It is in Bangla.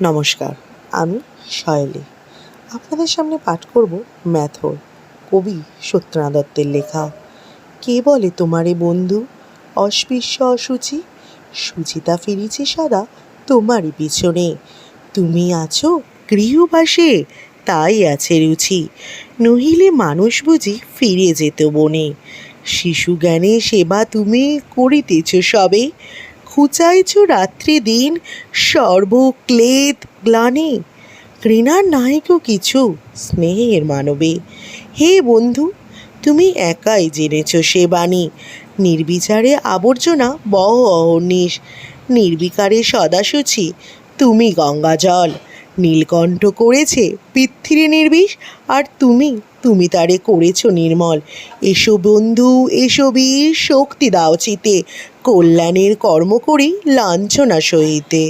নমস্কার, আমি শয়লী। আপনাদের সামনে পাঠ করব ম্যাথর, কবি সত্যনা দত্তের লেখা, কে বলে তোমারে বন্ধু? অস্পৃশ্য অসুচি? সুচিতা ফিরিছে সদা তোমারই পিছনে। তুমি আছো গৃহবাসে, তাই আছে রুচি। নহিলে মানুষ বুঝি ফিরে যেত বনে। শিশু জ্ঞানে সেবা তুমি করিতেছ সবে। খুচাইছ রাত্রি দিন সর্বক্লেদ গ্লানি। ঘৃণার নাহিক কিছু, স্নেহের মানবে। হে বন্ধু, তুমি একাই জেনেছ সে বাণী। নির্বিচারে আবর্জনা বহ অহর্নিশ। নির্বিকারে সদাসুচি, তুমি গঙ্গা জল নীলকণ্ঠ করেছে পৃথিবী নির্বিষ, আর তুমি তুমি তারে করেছ নির্মল। এসো বন্ধু, এসো বীর, শক্তি দাও চিতে। কল্যাণের কর্ম করি, লাঞ্ছনা সহিতে।